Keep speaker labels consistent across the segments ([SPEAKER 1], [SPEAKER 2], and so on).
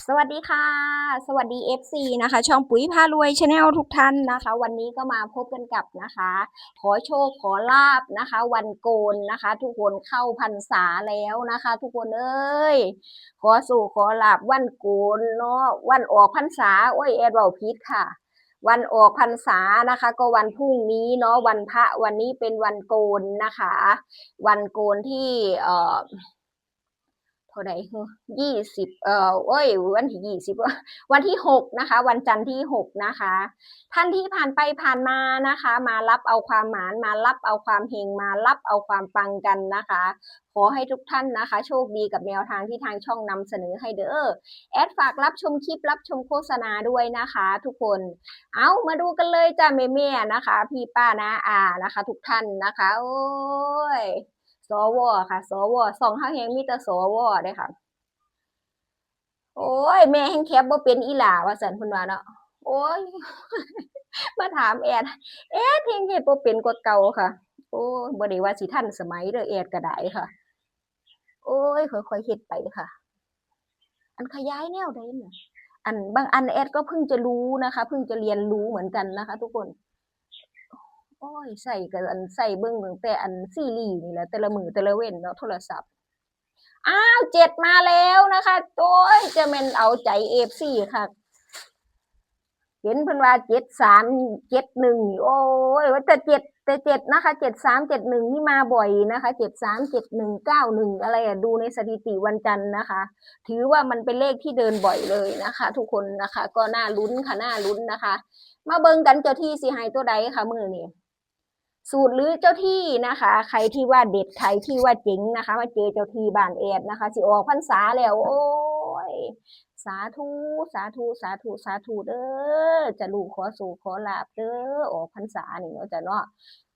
[SPEAKER 1] สวัสดีค่ะ สวัสดี FC นะคะ ช่องปุ๋ยพารวยชาแนลทุกท่านนะคะ วันนี้ก็มาพบกันกับนะคะ ขอโชคขอลาบนะคะ วันโกนนะคะ ทุกคนเข้าพรรษาแล้วนะคะ ทุกคนเอ้ยขอสู่ขอลาบวันโกนเนาะวันออกพรรษาโอ้ยแอดเบาพิษค่ะ วันออกพรรษานะคะ ก็วันพรุ่งนี้เนาะวันพระวันนี้เป็นวันโกนนะคะ วันโกนที่เอ่อ เท่าไหร่ยี่สิบเอ่อโอ้ย วันที่ยี่สิบวันที่หกนะคะ วันจันทร์ที่หกนะคะ ท่านที่ผ่านไปผ่านมานะคะ มารับเอาความหมานมารับเอาความเฮงมารับเอาความปังกันนะคะ ขอให้ทุกท่านนะคะ โชคดีกับแนวทางที่ทางช่องนำเสนอให้เด้อแอดฝากรับชมคลิปรับชมโฆษณาด้วยนะคะ ทุกคน เอามาดูกันเลยจ้าแม่ๆนะคะ พี่ป้านะอานะคะ ทุกท่านนะคะ โอ้ย สวค่ะ สวสองห้าแหงมีแต่สวเด้ค่ะ โอ้ย แม่แห่งแคบบ่เป็นอีหลาว่าสันพิ่นว่าเนาะโอ้ย มาถามแอดแอดเฮงเฮ็ดบ่เป็นกว่าเก่าค่ะ โอ้บ่ได้ว่าสิทันสมัยเด้อแอดก็ได้ค่ะ โอ้ยค่อยๆเฮ็ดไปค่ะ อันขยายแนวใดน่ะอันบางอันแอดก็เพิ่งจะรู้นะคะ เพิ่งจะเรียนรู้เหมือนกันนะคะ ทุกคน โอ้ยใส่กับอันใส่เบิ่งตั้งแต่อันซีรีส์นี่แหละแต่ละมือแต่ละเว้นเนาะโทรศัพท์อ้าวเจ็ดมาแล้วนะคะโอ้ยจะแม่นเอาใจเอฟซีค่ะ เห็นเพิ่นว่าเจ็ดสามเจ็ดหนึ่งโอ้ยว่าแต่เจ็ดแต่เจ็ดนะคะเจ็ดสามเจ็ดหนึ่งนี่มาบ่อยนะคะเจ็ดสามเจ็ดหนึ่งเก้าหนึ่งอะไรอะดูในสถิติวันจันทร์นะคะ ถือว่ามันเป็นเลขที่เดินบ่อยเลยนะคะ ทุกคนนะคะ ก็น่าลุ้นค่ะน่าลุ้นนะคะ มาเบิ่งกันเจ้าที่สิให้ตัวใดค่ะมือนี่ สูตรหรือเจ้าที่นะคะ ใครที่ว่าเด็ดใครที่ว่าเจ๋งนะคะ มาเจอเจ้าที่บ้านแอดนะคะ สิออกพรรษาแล้ว โอ้ยสาธุสาธุสาธุสาธุเด้อจะลูกขอสู่ขอลาบเด้อออกพรรษานี่เนาะจะเนาะ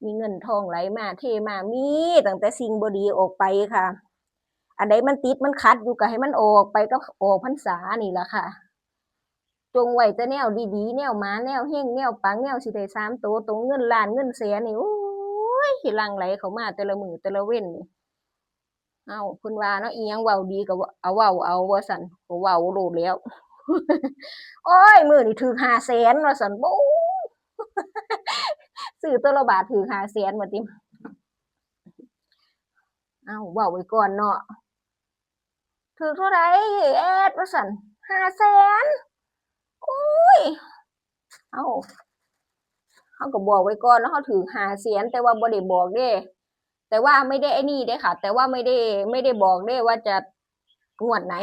[SPEAKER 1] มีเงินทองไหลมาเทมามีตั้งแต่สิ่งบดีออกไปค่ะ อันใดมันติดมันคัดอยู่ก็ให้มันออกไปก็ออกพรรษานี่แหละค่ะ จงไว้แต่แนวดีๆ แนวหมาแนวเฮงแนวปังแนวสิได้สามโตตรงเงินล้านเงินแสนนี่โอ้ยหลังไหลเขามาแต่ละมือแต่ละเว้นนี่เอาคุณว่าเนาะอียังเว้าดีก็ว่าเอาเว้าเอาว่าซั่นก็เว้าโลดแล้วโอ้ยมือนี้ถูก500,000ว่าซั่นโอ้ซื้อตัวละบาทถูก500,000ว่าติมเอาเว้าไว้ก่อนเนาะถูกเท่าใดแอดว่าซั่น500,000โอ้ยเอาเฮาก็บอกไว้ก่อนเนาะเฮาถูก500,000แต่ว่าบ่ได้บอกเด้ แต่ว่าไม่ได้ไอ้นี่เด้ค่ะ แต่ว่าไม่ได้ไม่ได้บอกเด้ว่าจะงวดไหน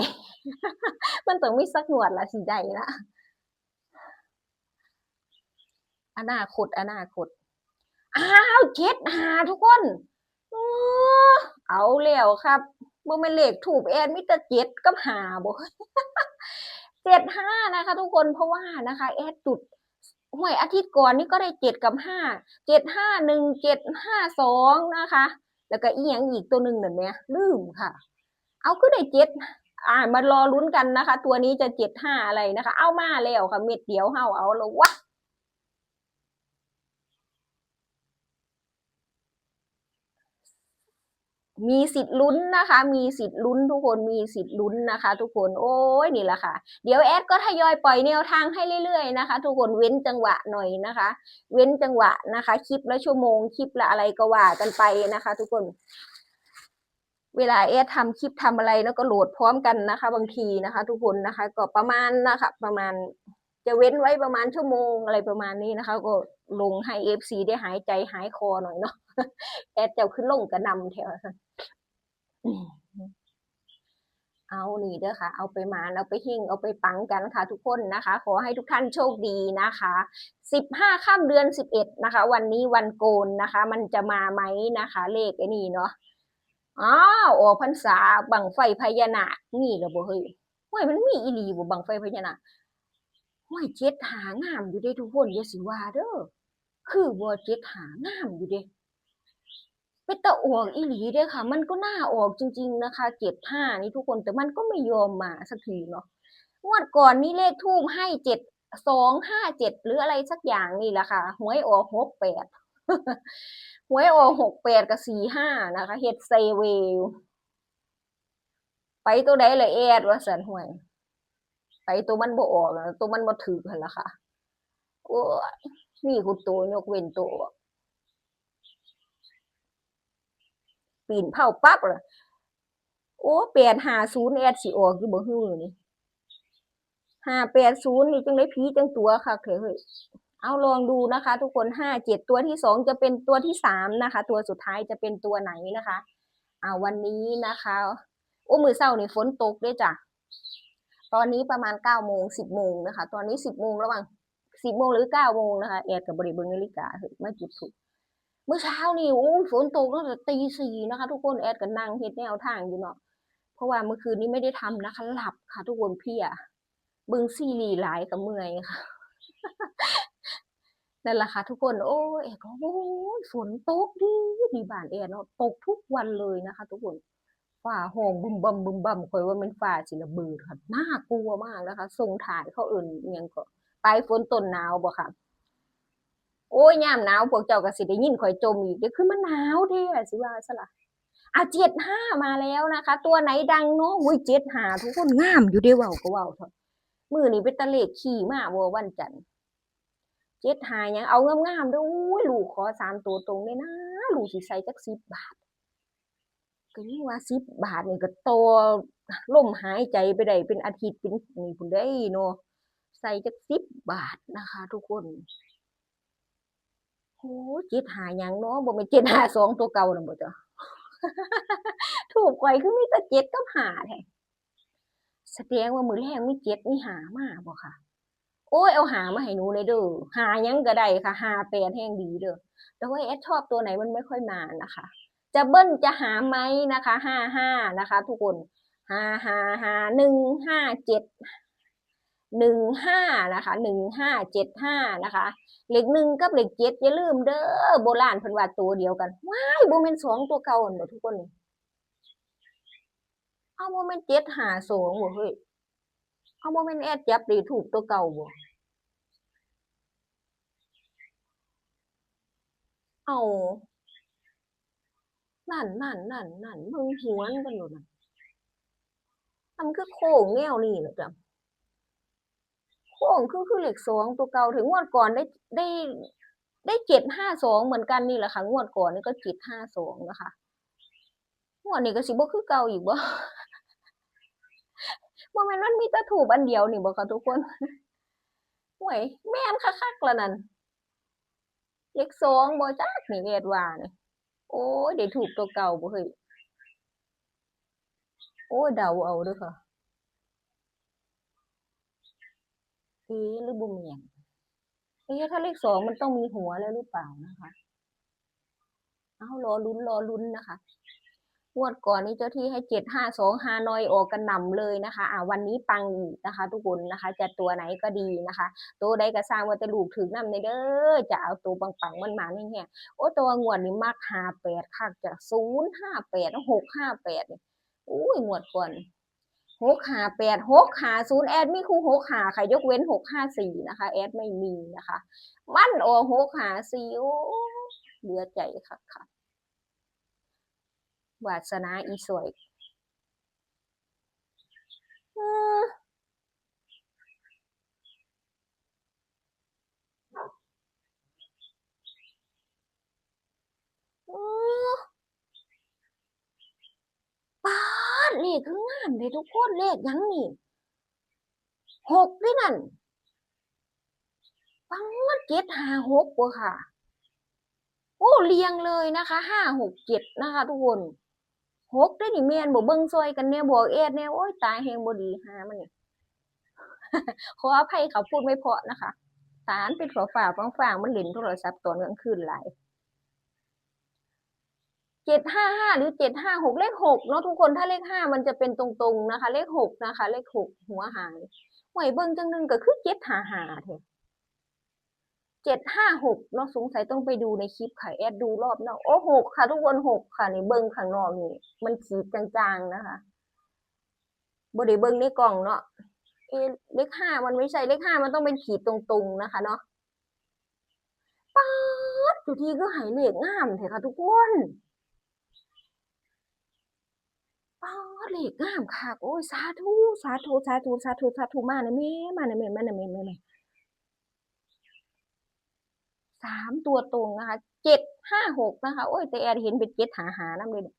[SPEAKER 1] มันต้องมีสักงวดละสิได้ละอนาคตอนาคตอ้าวเจ็ดหาทุกคนเอเอาแล้วครับบ่แม่นเลขถูกแอนมีแต่เจ็ดกับหาบ่ เจ็ดห้านะคะ ทุกคนเพราะว่านะคะแอดจุดหวยอาทิตย์ก่อนนี่ก็ได้เจ็ดกับห้าเจ็ดห้าหนึ่งเจ็ดห้าสองนะคะ แล้วก็อีหยังอีกตัวหนึ่งหนั่นแหมลืมค่ะ เอาก็ได้เจ็ดอ่ามารอลุ้นกันนะคะ ตัวนี้จะเจ็ดห้าอะไรนะคะ เอามาแล้วค่ะเม็ดเดียวเฮาเอาแล้ววะ มีสิทธิ์ลุ้นนะคะ มีสิทธิ์ลุ้นทุกคนมีสิทธิ์ลุ้นนะคะ ทุกคนโอ้ยนี่แหละค่ะ เดี๋ยวแอดก็ทยอยปล่อยแนวทางให้เรื่อยๆนะคะ ทุกคนเว้นจังหวะหน่อยนะคะ เว้นจังหวะนะคะ คลิปละชั่วโมงคลิปละอะไรก็ว่ากันไปนะคะ ทุกคน เวลาแอดทำคลิปทำอะไรแล้วก็โหลดพร้อมกันนะคะ บางทีนะคะ ทุกคนนะคะ ก็ประมาณนะคะ ประมาณ จะเว้นไว้ประมาณชั่วโมงอะไรประมาณนี้นะคะ ก็ลงให้เอฟซีได้หายใจหายคอหน่อยเนาะแอดจะขึ้นลงกระนำแถวค่ะเอานี่เด้อค่ะ เอาไปมาเอาไปหิ่งเอาไปปังกันค่ะ ทุกคนนะคะ ขอให้ทุกท่านโชคดีนะคะสิบห้าค่ำเดือนสิบเอ็ดนะคะ วันนี้วันโกนนะคะ มันจะมาไหมนะคะ เลขไอ้นี่เนาะอ้าวออกพรรษาบังไฟพญานาคนี่เหรอบ่เฮ้ยห้ยมันมีอีหลีบ่บังไฟพญานาค ห้วยเจ็ดหางามอยู่เด้ทุกคนอย่าสิว่าเด้อคือบ่เจ็ดหางามอยู่เด้เป็นตะออกอีหลีเด้ค่ะ มันก็น่าออกจริง ๆ นะคะเจ็ดห้านี่ทุกคนแต่มันก็ไม่ยอมมาสักทีเนาะงวดก่อนนี่เลขทูบให้เจ็ดสองห้าเจ็ดหรืออะไรสักอย่างนี่แหละค่ะหวยออกหกแปดหวยออกหกแปดกับสี่ห้านะคะเฮ็ดเซเวลไปตัวใดเลยแอดว่าสันหวย ไปตัวมันบ่ออกอะตัวมันบ่ถือกันละค่ะ โอ้ยมีคุณตัวยกเว้นตัวปีนเผาปั๊บเลยโอ้แปดห้าศูนย์แอดสิออกอยู่บ่ฮื้อนี่ห้าแปดศูนย์นี่จังได้ผีจังตัวค่ะเถอะเฮ้ยเอาลองดูนะคะ ทุกคนห้าเจ็ดตัวที่สองจะเป็นตัวที่สามนะคะ ตัวสุดท้ายจะเป็นตัวไหนนะคะ อ่าวันนี้นะคะ โอ้มือเศร้านี่ฝนตกด้วยจ้ะ ตอนนี้ประมาณเก้าโมงสิบโมงนะคะ ตอนนี้สิบโมงระหว่างสิบโมงหรือเก้าโมงนะคะแอดกับบริเบิงนาฬิกาเฮ้ยมาจุดถูกเมื่อเช้านี่โอ้ฝนตกตั้งแต่ตีสี่นะคะ ทุกคนแอดก็นั่งเฮ็ดแนวทางอยู่เนาะเพราะว่าเมื่อคืนนี้ไม่ได้ทำนะคะหลับค่ะ ทุกคนเพียบึงซีรีส์หลายกับเมื่อยค่ะนั่นแหละค่ะทุกคน โอ้แอดก็โอ้ฝนตกดีดีบานแอดเนาะตกทุกวันเลยนะคะ ทุกคน ฟ้าห้องบึมบัมบึมบัมคอยว่ามันฟ้าสิระเบิดค่ะน่ากลัวมากนะคะทรงถ่ายเขาอื่นยังก็ปฝนต้นหนาวบ่ค่ะ โอ้ยยามหนาวพวกเจ้าก็สิได้ยินข่อยจมอีกเดี๋ยวคือมันหนาวเด้สิว่าซะล่ะอะเจ็ดห้ามาแล้วนะคะ ตัวไหนดังเนาะอุ้ยเจ็ดหาทุกคนงามอยู่เด้เว้าก็เว้าเถอะมือนี้เป็นตะเลขขี่มาบ่วันจันทร์เจ็ดหายังเอางามๆเด้ออุ้ยลูกขอสามตัวตรงเลยนะ ลูกสิใส่จักสิบบาท ก็ยังว่าสิบบาทนี่ก็โตล่มหายใจไปได้เป็นอาทิตย์เป็นนี่พุ่นได้เนาะใส่จักสิบบาทนะคะ ทุกคนโอ้เจ็ดหายังเนาะบ่แม่นเจ็ดหาสองตัวเก่านั่นบ่จ้ะถูกไว้คือมีแต่เจ็ดกับหาแท้แสดงว่ามือแรกมีเจ็ดมีหามาบ่ค่ะ โอ้ยเอาหามาให้หนูเลยเด้อหายังก็ได้ค่ะหาแปดแห่งดีเด้อแต่ว่าแอดชอบตัวไหนมันไม่ค่อยมานะคะ จะเบิ้ลจะหาไหมนะคะห้าห้านะคะ ทุกคนห้าห้าห้าหนึ่งห้าเจ็ดหนึ่งห้านะคะหนึ่งห้าเจ็ดห้านะคะเหลขหนึ่งกับเหลขเจ็ดอย่าลืมเด้อโบราณเพิ่นว่าตัวเดียวกันว้ายบ่แม่นสองตัวเก่าอันบ่ทุกคนเอาบ่แม่นเจ็ดหาสองบ่เฮ้ยเอาบ่แม่นแอดจับดีถูกตัวเก่าบ่เอา นั่นนั่นนั่นนั่นเบิ่งหัวนกันโลดนั่นมันคือโค้งแนวนี้เหรอจ๊ะโค้งคือคือเหลขสองตัวเก่าถึงงวดก่อนได้ได้ได้เจ็ดห้าสองเหมือนกันนี่แหละค่ะงวดก่อนนี่ก็เจ็ดห้าสองนะคะงวดนี้ก็สิบ่คือเก่าอีกบ่บ่แม่นมันมีแต่ถูกอันเดียวนี่บ่คะทุกคนห่วยแม่นคักๆละนั่นเลขสองบ่จักนี่เวทว่านี่ โอ้ยได้ถูกตัวเก่าบ่เฮ้ยโอ้ยเดาเอาด้วยค่ะเอ๊ะหรือบุเม่นเอ๊ะถ้าเลขสองมันต้องมีหัวแล้วหรือเปล่านะคะ เอารอลุ้นรอลุ้นนะคะ งวดก่อนนี้เจ้าที่ให้เจ็ดห้าสองฮานอยออกกันหนำเลยนะคะอ่าวันนี้ปังอีกนะคะ ทุกคนนะคะ จะตัวไหนก็ดีนะคะ ตัวใดก็สร้างว่าจะลูกถึงนำในเด้อจะเอาตัวปังๆมันมาแน่ๆโอ้ตัวงวดนี้มักห้าแปดคักจะศูนย์ห้าแปดหกห้าแปดอุ้ยงวดก่อนหกห้าแปดหกห้าศูนย์แอดไมีคู่หกห้าค่ะยกเว้นหกห้าสี่นะคะแอดไม่มีนะคะ มันโอหกห้าสี่เหลือใจค่ะค่ะ วาสนาอีสวยออเออป๊าดเลขคืองามเลยทุกคนเลขยังนี่หกด้วยนั่นปังมันเจ็ดห้าหกว่ะค่ะ โอ้เรียงเลยนะคะห้าหกเจ็ดนะคะทุกคน หกได้นี่แม่นบ่เบิ่งซอยกันแน่บอกเอ็ดแน่โอ้ยตายแฮงบ่ดีหามันนี่ขออภัยเขาพูดไม่เพาะนะคะตาอันเป็นฝาฝาฟังฟางมันเล่นโทรศัพท์ตอนกลางคืนหลายเจ็ดห้าห้าหรือเจ็ดห้าหกเลขหกเนาะทุกคนถ้าเลขห้ามันจะเป็นตรงๆนะคะ เลขหกนะคะ เลขหกหัวหางหวยเบิ่งจังหนึงก็คือเจ็ดห้าห้าแท้ เจ็ดห้าหกเนาะสงสัยต้องไปดูในคลิปค่ะแอดดูรอบเนาะโอ้หกค่ะ ทุกคนหกค่ะในเบิ่งข้างนอกนี่ มันขีดจางๆนะคะบ่ได้เบิ่งในกล่องเนาะเอเลขห้ามันไม่ใช่เลขห้ามันต้องเป็นขีดตรงๆนะคะเนาะป๊าดอยู่ที่ก็หายเหลขงามเถอะค่ะ ทุกคนป้าดเลขงามคักโอ้ยสาธุสาธุสาธุสาธุสาธุมานะแม่มานะแม่มานะแม่แม่แม่ สามตัวตรงนะคะเจ็ดห้าหกนะคะโอ้ยแต่แอดเห็นเป็นเจ็ดหาหานั่นเลย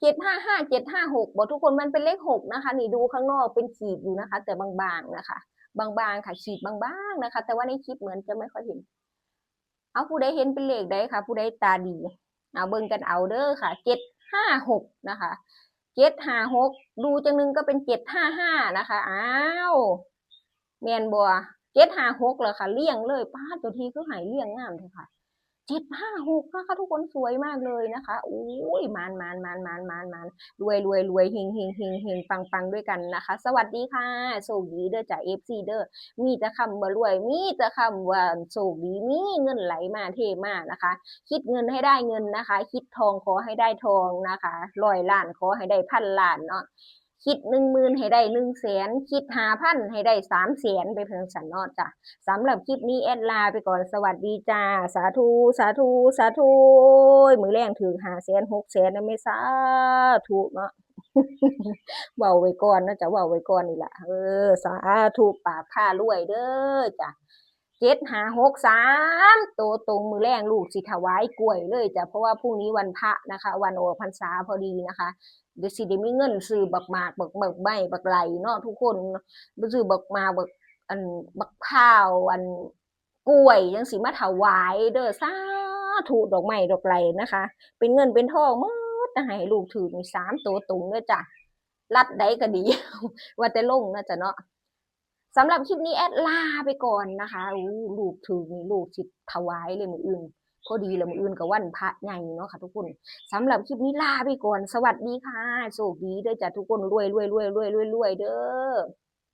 [SPEAKER 1] เจ็ดห้าห้าเจ็ดห้าหกบอกทุกคนมันเป็นเลขหกนะคะ นี่ดูข้างนอกเป็นขีดอยู่นะคะ แต่บางๆนะคะ บางๆค่ะขีดบางๆนะคะ แต่ว่าในคลิปเหมือนจะไม่ค่อยเห็น เอาผู้ใดเห็นเป็นเลขใดค่ะ ผู้ใดตาดีเอาเบิ่งกันเอาเด้อค่ะเจ็ดห้าหกนะคะเจ็ดห้าหกดูจังหนึงก็เป็นเจ็ดห้าห้านะคะอ้าวแมนบัว จ็ดห้าหกเหรอค่ะเลี่ยงเลยป้าตัวทีก็หายเลี่ยงงามเลยค่ะเจ็ดห้าหกนะคะทุกคนสวยมากเลยนะคะอุ้ยมานมานมานมานมานมานรวยรวยรวยเฮงเฮงเฮงเฮงปังปังด้วยกันนะคะ สวัสดีค่ะโชคดีเด้อจากเอฟซีเด้อมีแต่คำว่ารวย มีแต่คำว่าโชคดีมีเงินไหลมาเทมานะคะ คิดเงินให้ได้เงินนะคะ คิดทองขอให้ได้ทองนะคะร้อยล้านขอให้ได้พันล้านเนาะ คิดหนึ่งหมื่นให้ได้หนึ่งแสนคิดหาพันให้ได้สามแสนไปเพียงสันนอดจ้ะสำหรับคลิปนี้แอดลาไปก่อนสวัสดีจ้า สาธุ สาธุ สาธุมือแรงถึงหาแสนหกแสนนะไม่สาธุเนาะเว้าไว้ก่อนนะจ๊ะเว้าไว้ก่อนนี่แหละเออ สาธุปากผ้ารวยเด้อจ้ะ เจ็ดหาหกสามตัวตรงมือแรงลูกสิถวายกล้วยเลยจ้ะเพราะว่าพรุ่งนี้วันพระนะคะ วันโอพรรษาพอดีนะคะเดี๋ยวสิได้มีเงินซื้อบักหมากบักบักใบบักไหลเนาะทุกคนไปซื้อบักหมากบักอันบักข้าวอันกล้วยยังสิมาถวายเด้อสาธุดอกไม้ดอกไหลนะคะ เป็นเงินเป็นทองหมดนะให้ลูกถือมีสามตัวตรงเด้อจ้ะรัดใดก็ดีว่าแต่ลงนะจ๊ะเนาะ สำหรับคลิปนี้แอดลาไปก่อนนะคะลูกถือนี่ลูกสิถวายเลยมืออื่นพอดีเลยมืออื่นกับวันพระใหญ่เนาะค่ะทุกคนสำหรับคลิปนี้ลาไปก่อน สวัสดีค่ะ โชคดีด้วยจ้ะทุกคนรวยรวยรวยรวยรวยรวยเด้อ